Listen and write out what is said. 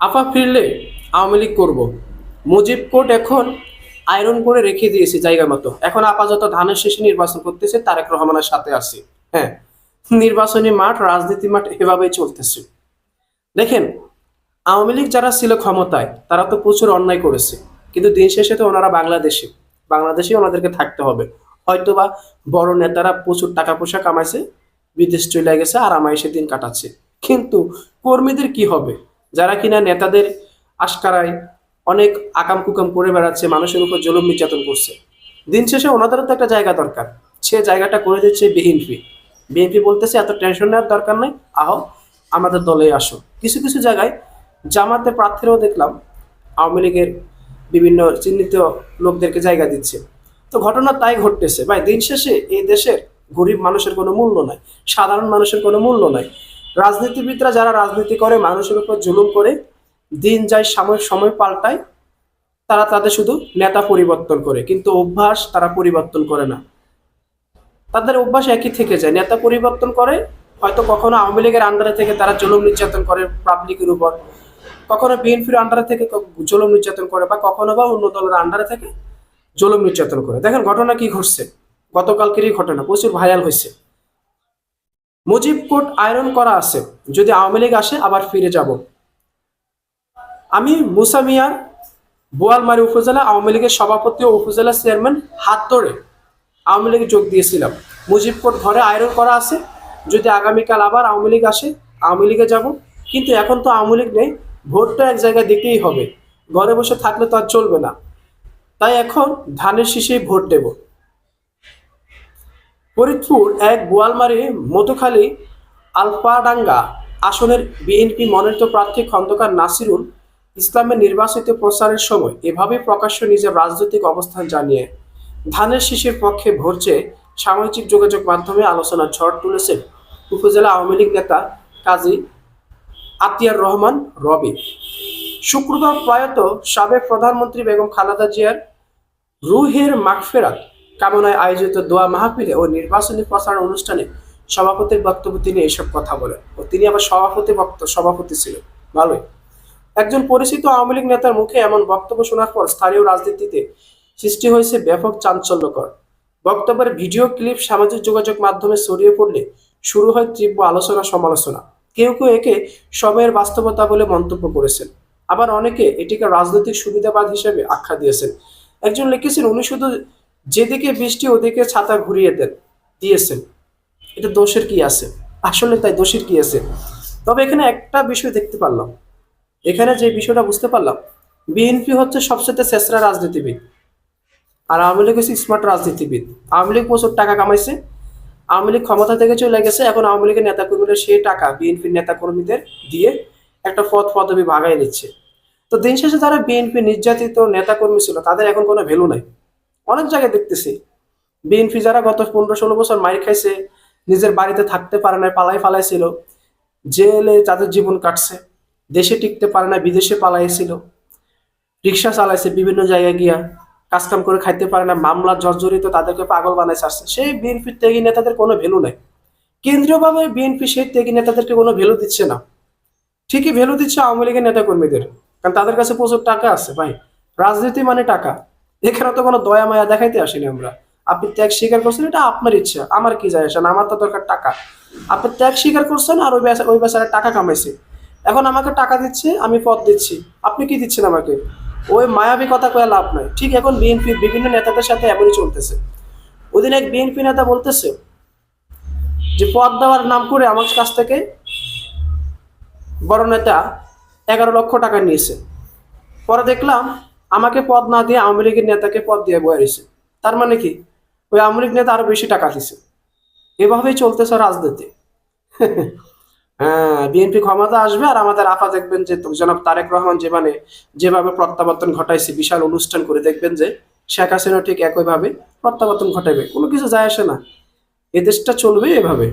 আপা ফিরলে আওয়ামী লীগ করব। মুজিব কোর্ট এখন আয়রন করে রেখে দিয়েছে জায়গা মতো। এখন আপাতত ধানের শেষে নির্বাচন করতেছে, তারেক রহমানের সাথে আছে। হ্যাঁ নির্বাচনী মাঠ, রাজনীতি মাঠ এভাবেই চলতেছে। দেখেন, আওয়ামী লীগ যারা ছিল ক্ষমতায়, তারা তো প্রচুর অন্যায় করেছে। কিন্তু দিন শেষে তো ওনারা বাংলাদেশে। বাংলাদেশে ওনাদেরকে থাকতে হবে। হয়তোবা বড় নেতারা প্রচুর টাকা পয়সা কামাইছে, বিদেশ চলে গেছে, আর দিন কাটাচ্ছে। কিন্তু কর্মীদের কি হবে? যারা কিনা নেতাদের আশকারায় অনেক আকাম কুকাম করে বেড়াচ্ছে, মানুষের উপর জুলুম নির্যাতন করছে। দিন শেষে ওনাদেরও তো একটা জায়গা দরকার। সে জায়গাটা করে দিচ্ছে বিএনপি। বিএনপি বলতেছে, এত টেনশন নেওয়ার দরকার নেই, আহো, আমাদের দলে আসো কিছু কিছু জায়গায় জামাতে প্রার্থীরাও দেখলাম, আওয়ামী লীগের বিভিন্ন চিহ্নিত লোকদেরকে জায়গা দিচ্ছে। তো ঘটনা তাই ঘটতেছে। ভাই, দিন শেষে এই দেশের গরিব মানুষের কোনো মূল্য নাই, সাধারণ মানুষের কোনো মূল্য নাই। রাজনীতিবিদরা যারা রাজনীতি করে, মানুষের উপর জুলুম করে, দিন যায় সাময়িক সময় পাল্টায়, তারা তাদের শুধু নেতা পরিবর্তন করে। কিন্তু অভ্যাস তারা পরিবর্তন করে না। তাদের অভ্যাস একই থেকে যায়। নেতা পরিবর্তন করে, হয়তো কখনো আওয়ামী লীগের আন্ডারে থেকে তারা জুলুম নির্যাতন করে পাবলিকের উপর। কখনো বিএনপির আন্ডারে থেকে জুলুম নির্যাতন করে বা কখনো বা অন্য দলের আন্ডারে থেকে জুলুম নির্যাতন করে। দেখেন ঘটনা কি ঘটছে। গতকালকেরই ঘটনা। প্রচুর ভাইরাল হয়েছে। মুজিব কোট আয়রন করা আছে। যদি আওয়ামী লীগ আসে, আবার ফিরে যাব। আমি মুসা মিয়ার বোয়ালমারি উপজেলা আওয়ামী লীগের সভাপতি ও উপজেলা চেয়ারম্যান হাত ধরে আওয়ামী লীগে যোগ দিয়েছিলাম। মুজিব কোট ঘরে আয়রন করা আছে। যদি আগামীকাল আবার আওয়ামী লীগ আসে, আওয়ামী লীগে যাব। কিন্তু এখন তো আওয়ামী লীগ নেই। ভোটটা এক জায়গায় দিতেই হবে। ঘরে বসে থাকলে তো আর চলবে না। তাই এখন ধানের শীষেই ভোট দেব। ফরিদপুর এক বোয়ালমারি মধুখালী আলফাডাঙ্গা আসনের বিএনপি মনোনীত প্রার্থী খন্দকার নাসিরুল ইসলামের নির্বাচিত প্রচারের সময় এভাবে প্রকাশ্য নিজের রাজনৈতিক অবস্থান জানিয়ে ধানের শীষের পক্ষে চেয়ে সামাজিক যোগাযোগ মাধ্যমে আলোচনার ঝড় তুলেছেন উপজেলা আওয়ামী লীগ নেতা কাজী আতিয়ার রহমান রবি। শুক্রবার প্রয়াত সাবেক প্রধানমন্ত্রী বেগম খালেদা জিয়ার রুহের মাগফেরাত কামনায় আয়োজিত দোয়া মাহফিলে ও নির্বাচনী প্রচার অনুষ্ঠানে সভাপতির বক্তব্য তিনি এসব কথা বলেন ও তিনি আবার সভাপতি বক্ত, সভাপতি ছিলেন। ভালোই। একজন পরিচিত আওয়ামী লীগ নেতার মুখে এমন বক্তব্য শোনার পর স্থানীয় রাজনীতিতে সৃষ্টি হয়েছে ব্যাপক চাঞ্চল্যকর। বক্তব্যের ভিডিও ক্লিপ, সামাজিক যোগাযোগ মাধ্যমে ছড়িয়ে পড়লে শুরু হয় তীব্র আলোচনা, সমালোচনা। কেউ কেউ একে সময়ের বাস্তবতা বলে মন্তব্য করেছেন। আবার অনেকে এটিকে রাজনৈতিক সুবিধাবাদ হিসেবে আখ্যা দিয়েছেন। একজন লিখেছেন, উনি শুধু যেদিকে বৃষ্টি, ওদিকে ছাতা ঘুরিয়ে দেন দিয়েছেন এটা দোষের কি আছে? আসলে তাই দোষের কি আছে? তবে এখানে একটা বিষয় দেখতে পারলাম। এখানে যে বিষয়টা বুঝতে পারলাম, বিএনপি হচ্ছে সবচেয়ে শেষরা রাজনীতিবিদ। আর আওয়ামী লীগ হচ্ছে স্মার্ট রাজনীতিবিদ। আওয়ামী লীগ প্রচুর টাকা কামাইছে। আওয়ামী লীগ ক্ষমতা থেকে চলে গেছে। এখন আওয়ামী লীগের নেতাকর্মীরা সেই টাকা বিএনপির নেতাকর্মীদের দিয়ে একটা পদ পদবি ভাগাই নিচ্ছে তো দিন শেষে যারা বিএনপি নির্যাতিত নেতাকর্মী ছিল, তাদের এখন কোনো ভ্যালু নাই। অনেক জায়গায় দেখতেছি। বিএনপি যারা গত পনেরো ষোলো বছর মাইর খাইছে, নিজের বাড়িতে থাকতে পারে না পালাই ফালাইছিল, জেলে তাদের জীবন কাটছে, দেশে টিকতে পারে না বিদেশে পালাইছিল, রিক্সা চালাইছে বিভিন্ন জায়গায় গিয়া, কাজকাম করে খাইতে পারে না মামলা জর্জরিত তাদেরকে পাগল বানাইছে আসছে। সেই বিএনপির ত্যাগী নেতাদের কোনো ভ্যালু নাই। কেন্দ্রীয়ভাবে বিএনপি সেই ত্যাগী নেতাদেরকে কোনো ভ্যালু দিচ্ছে না। ঠিকই ভ্যালু দিচ্ছে আওয়ামী লীগের নেতাকর্মীদের, কারণ তাদের কাছে প্রচুর টাকা আছে ভাই। রাজনীতি মানে টাকা। এখানে তো কোনো দয়া মায়া দেখাইতে আসিনি আমরা। আপনি ত্যাগ স্বীকার করছেন, এটা আপনার ইচ্ছা। আমার কি যায় আসে না? আমার তো দরকার টাকা। আপনি ত্যাগ স্বীকার করছেন আর ওই বেচা- ওই বেচারা টাকা কামাইছে। এখন আমাকে টাকা দিচ্ছে, আমি পদ দিচ্ছি। আপনি কি দিচ্ছেন আমাকে? ওই মায়াবী কথা কয়ে লাভ নাই। ঠিক এখন বিএনপির বিভিন্ন নেতাদের সাথে এমনই চলতেছে। ওদিন এক বিএনপি নেতা বলতেছে যে, পদ দেওয়ার নাম করে আমার কাছ থেকে বড় নেতা এগারো লক্ষ টাকা নিয়েছে। পরে দেখলাম আমাকে পদ না দিয়ে আওয়ামী নেতাকে পদ দিয়ে বয়ে রয়েছে। তার মানে কি? ওই আওয়ামী নেতা আরও বেশি টাকা দিছে। এভাবেই চলতেছে রাজনীতি। হ্যাঁ বিএনপি ক্ষমতা আসবে আর আমাদের আফা দেখবেন যে জনাব তারেক রহমান যেভাবে যেভাবে প্রত্যাবর্তন ঘটাইছে, বিশাল অনুষ্ঠান করে দেখবেন যে শেখ হাসিনা ঠিক একইভাবে প্রত্যাবর্তন ঘটাইবে। কোনো কিছু যায় আসে না। এ দেশটা চলবে এভাবে।